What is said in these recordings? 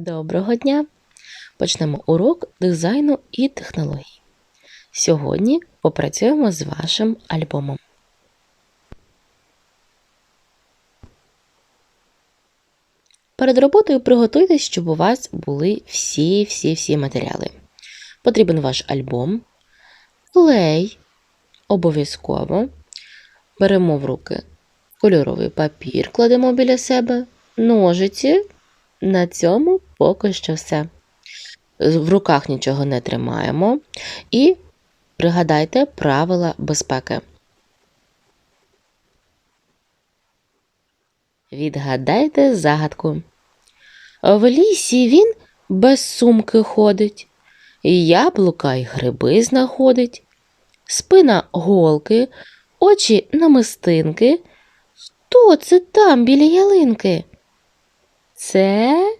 Доброго дня! Почнемо урок дизайну і технологій. Сьогодні попрацюємо з вашим альбомом. Перед роботою приготуйтесь, щоб у вас були всі-всі-всі матеріали. Потрібен ваш альбом, клей, обов'язково. Беремо в руки кольоровий папір, кладемо біля себе, ножиці. На цьому поки що все. В руках нічого не тримаємо. І пригадайте правила безпеки. Відгадайте загадку. В лісі він без сумки ходить, яблука й гриби знаходить, спина голки, очі намистинки. Хто це там біля ялинки? Це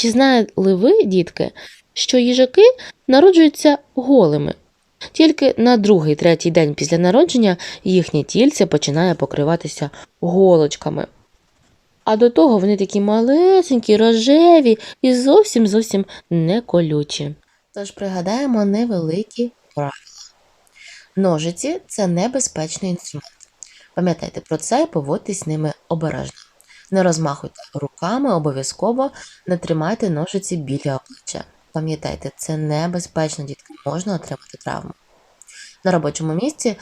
Чи знали ви, дітки, що їжаки народжуються голими? Тільки на другий, третій день після народження їхнє тільце починає покриватися голочками. А до того вони такі малесенькі, рожеві і зовсім зовсім не колючі. Тож пригадаємо невеликі правила. Ножиці це небезпечний інструмент. Пам'ятайте про це і поводьтесь ними обережно. Не розмахуйте руками, обов'язково не тримайте ножиці біля обличчя. Пам'ятайте, це небезпечно, дітки, можна отримати травму. На робочому місці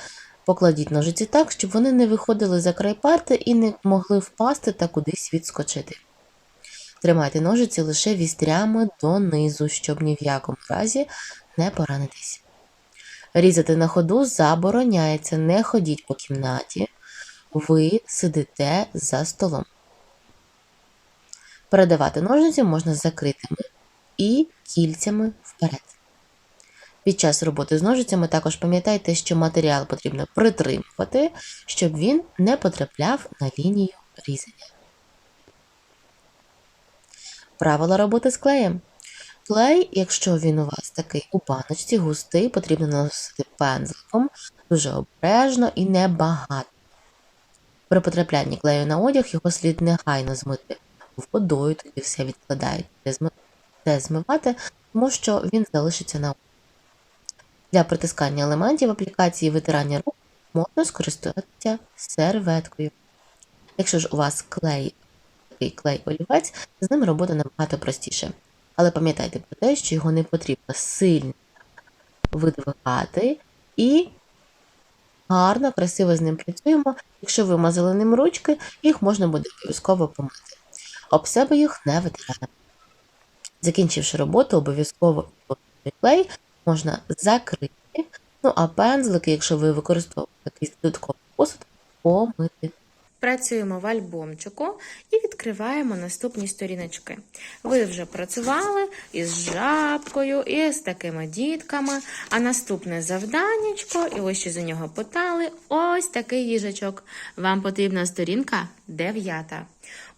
покладіть ножиці так, щоб вони не виходили за край парти і не могли впасти та кудись відскочити. Тримайте ножиці лише вістрями донизу, щоб ні в якому разі не поранитись. Різати на ходу забороняється, не ходіть по кімнаті, ви сидите за столом. Передавати ножниці можна закритими і кільцями вперед. Під час роботи з ножицями також пам'ятайте, що матеріал потрібно притримувати, щоб він не потрапляв на лінію різання. Правила роботи з клеєм. Клей, якщо він у вас такий у баночці, густий, потрібно наносити пензликом дуже обережно і небагато. При потраплянні клею на одяг його слід негайно змити водою, тоді все відкладають, де змивати, тому що він залишиться на. Для притискання елементів аплікації витирання рук можна скористатися серветкою. Якщо ж у вас клей, такий клей-олівець, з ним робота набагато простіше. Але пам'ятайте про те, що його не потрібно сильно видвигати і гарно, красиво з ним працюємо. Якщо ви мазали ним ручки, їх можна буде обов'язково помити. Об себе їх не витираємо. Закінчивши роботу, обов'язково клей можна закрити. Ну а пензлики, якщо ви використовуєте якийсь додатковий посуд, помити. Працюємо в альбомчику і відкриваємо наступні сторіночки. Ви вже працювали із жабкою, і з такими дітками. А наступне завданнячко, і ось що за нього питали, ось такий їжачок. Вам потрібна сторінка дев'ята.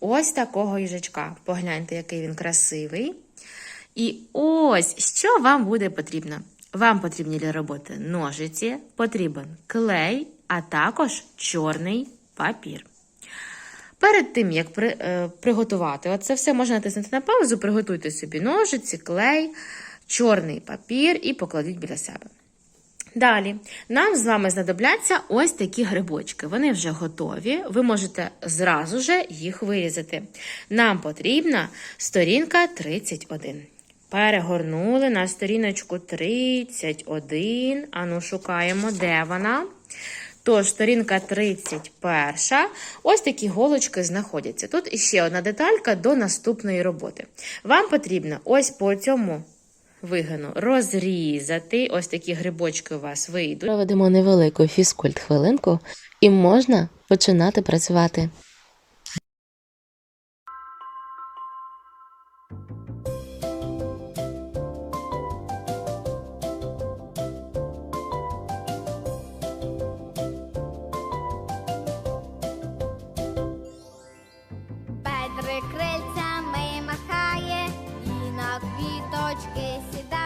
Ось такого їжачка. Погляньте, який він красивий. І ось що вам буде потрібно. Вам потрібні для роботи ножиці, потрібен клей, а також чорний папір. Перед тим, як при, е, приготувати оце все, можна натиснути на паузу, приготуйте собі ножиці, клей, чорний папір і покладіть біля себе. Далі, нам з вами знадобляться ось такі грибочки. Вони вже готові, ви можете зразу же їх вирізати. Нам потрібна сторінка 31. Перегорнули на сторіночку 31. Ану, шукаємо, де вона. Тож, сторінка 31. Ось такі голочки знаходяться. Тут іще одна деталька до наступної роботи. Вам потрібно ось по цьому вигину розрізати. Ось такі грибочки у вас вийдуть. Проведемо невелику фізкульт хвилинку і можна починати працювати. Крильцями махає, і на квіточки сідає,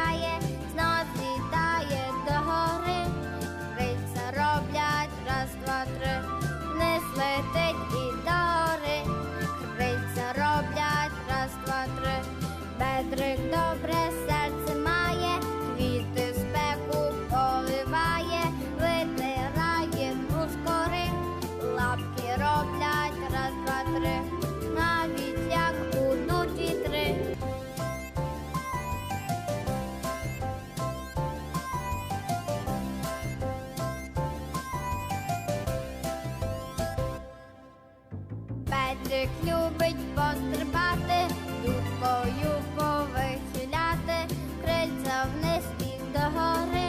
Петрик любить пострибати, дубкою повихиляти, крильця вниз і догори,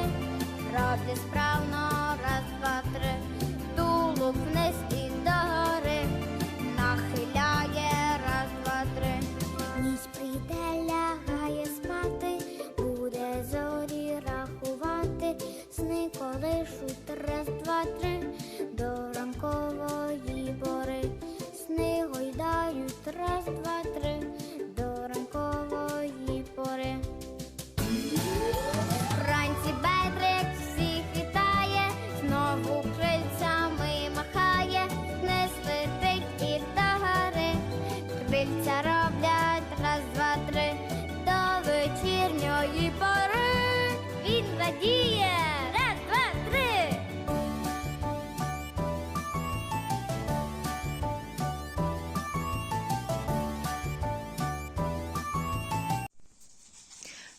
роблять справно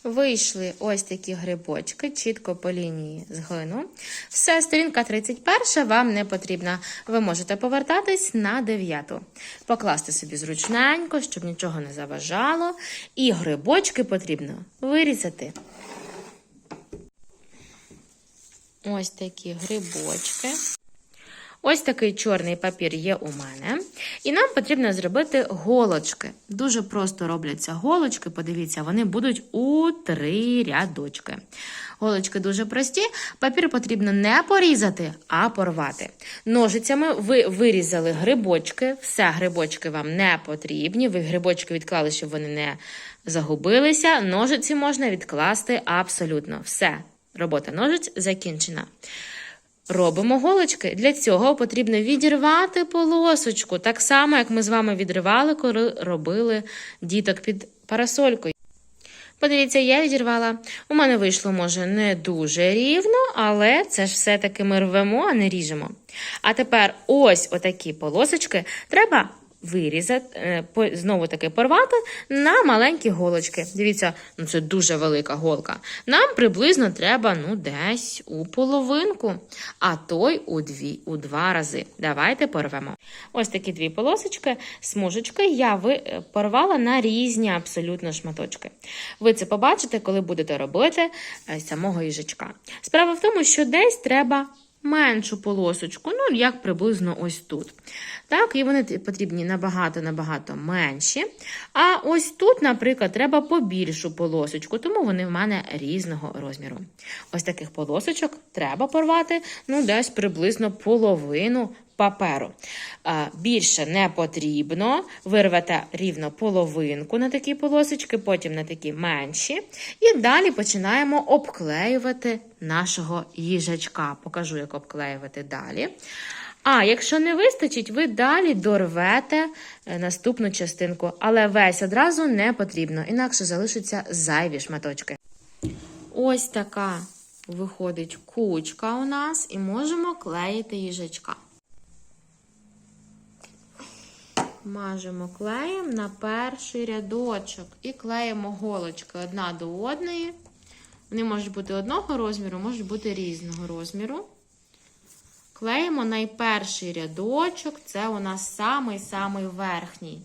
Вийшли ось такі грибочки, чітко по лінії згину. Все, сторінка 31 вам не потрібна. Ви можете повертатись на 9. Покласти собі зручненько, щоб нічого не заважало. І грибочки потрібно вирізати. Ось такі грибочки. Ось такий чорний папір є у мене. І нам потрібно зробити голочки. Дуже просто робляться голочки. Подивіться, вони будуть у три рядочки. Голочки дуже прості. Папір потрібно не порізати, а порвати. Ножицями ви вирізали грибочки. Все, грибочки вам не потрібні. Ви грибочки відклали, щоб вони не загубилися. Ножиці можна відкласти абсолютно все. Робота ножиць закінчена. Робимо голочки. Для цього потрібно відірвати полосочку, так само, як ми з вами відривали, коли робили діток під парасолькою. Подивіться, я відірвала. У мене вийшло, може, не дуже рівно, але це ж все-таки ми рвемо, а не ріжемо. А тепер ось отакі полосочки треба вирізати, е, знову таки порвати на маленькі голочки. Дивіться, ну це дуже велика голка. Нам приблизно треба ну, десь у половинку, а той у, дві, у два рази. Давайте порвемо. Ось такі дві полосочки, смужечки я е, порвала на різні абсолютно шматочки. Ви це побачите, коли будете робити е, самого їжачка. Справа в тому, що десь треба меншу полосочку, ну, як приблизно ось тут. Так, і вони потрібні набагато-набагато менші. А ось тут, наприклад, треба побільшу полосочку, тому вони в мене різного розміру. Ось таких полосочок треба порвати, ну, десь приблизно половину паперу. Більше не потрібно. Вирвете рівно половинку на такі полосочки, потім на такі менші. І далі починаємо обклеювати нашого їжачка. Покажу, як обклеювати далі. А якщо не вистачить, ви далі дорвете е, наступну частинку, але весь одразу не потрібно, інакше залишаться зайві шматочки. Ось така виходить кучка у нас, і можемо клеїти їжачка. Мажемо клеєм на перший рядочок і клеїмо голочки одна до одної. Вони можуть бути одного розміру, можуть бути різного розміру. Клеїмо найперший рядочок, це у нас самий-самий верхній.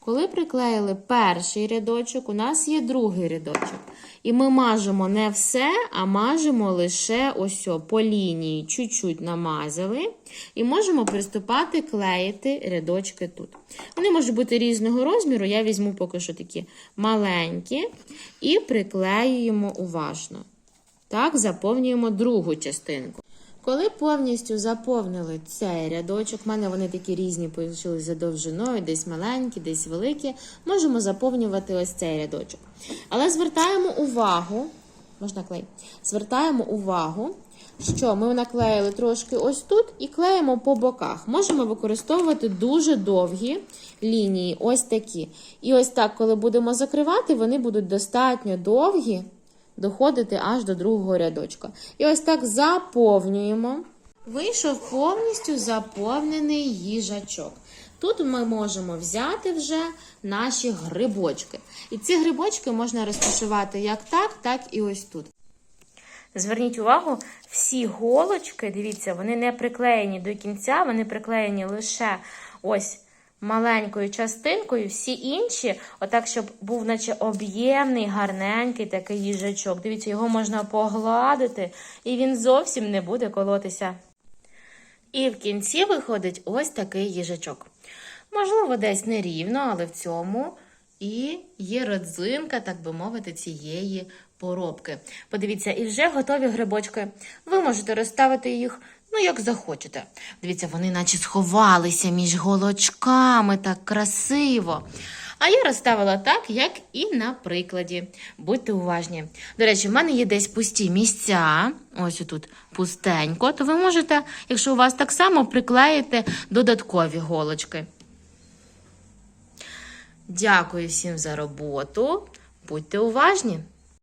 Коли приклеїли перший рядочок, у нас є другий рядочок. І ми мажемо не все, а мажемо лише ось по лінії, чуть-чуть намазали. І можемо приступати клеїти рядочки тут. Вони можуть бути різного розміру, я візьму поки що такі маленькі і приклеюємо уважно. Так, заповнюємо другу частинку. Коли повністю заповнили цей рядочок, в мене вони такі різні вийшли за довжиною, десь маленькі, десь великі, можемо заповнювати ось цей рядочок. Але звертаємо увагу, можна клей, звертаємо увагу, що ми наклеїли трошки ось тут і клеїмо по боках. Можемо використовувати дуже довгі лінії, ось такі. І ось так, коли будемо закривати, вони будуть достатньо довгі, доходити аж до другого рядочка. І ось так заповнюємо. Вийшов повністю заповнений їжачок. Тут ми можемо взяти вже наші грибочки. І ці грибочки можна розташувати як так, так і ось тут. Зверніть увагу, всі голочки, дивіться, вони не приклеєні до кінця, вони приклеєні лише ось маленькою частинкою, всі інші, отак, щоб був, наче об'ємний, гарненький такий їжачок. Дивіться, його можна погладити, і він зовсім не буде колотися. І в кінці виходить ось такий їжачок. Можливо, десь нерівно, але в цьому і є родзинка, так би мовити, цієї поробки. Подивіться, і вже готові грибочки. Ви можете розставити їх, ну, як захочете. Дивіться, вони наче сховалися між голочками, так красиво. А я розставила так, як і на прикладі. Будьте уважні. До речі, в мене є десь пусті місця. Ось тут пустенько, то ви можете, якщо у вас так само, приклеїти додаткові голочки. Дякую всім за роботу. Будьте уважні!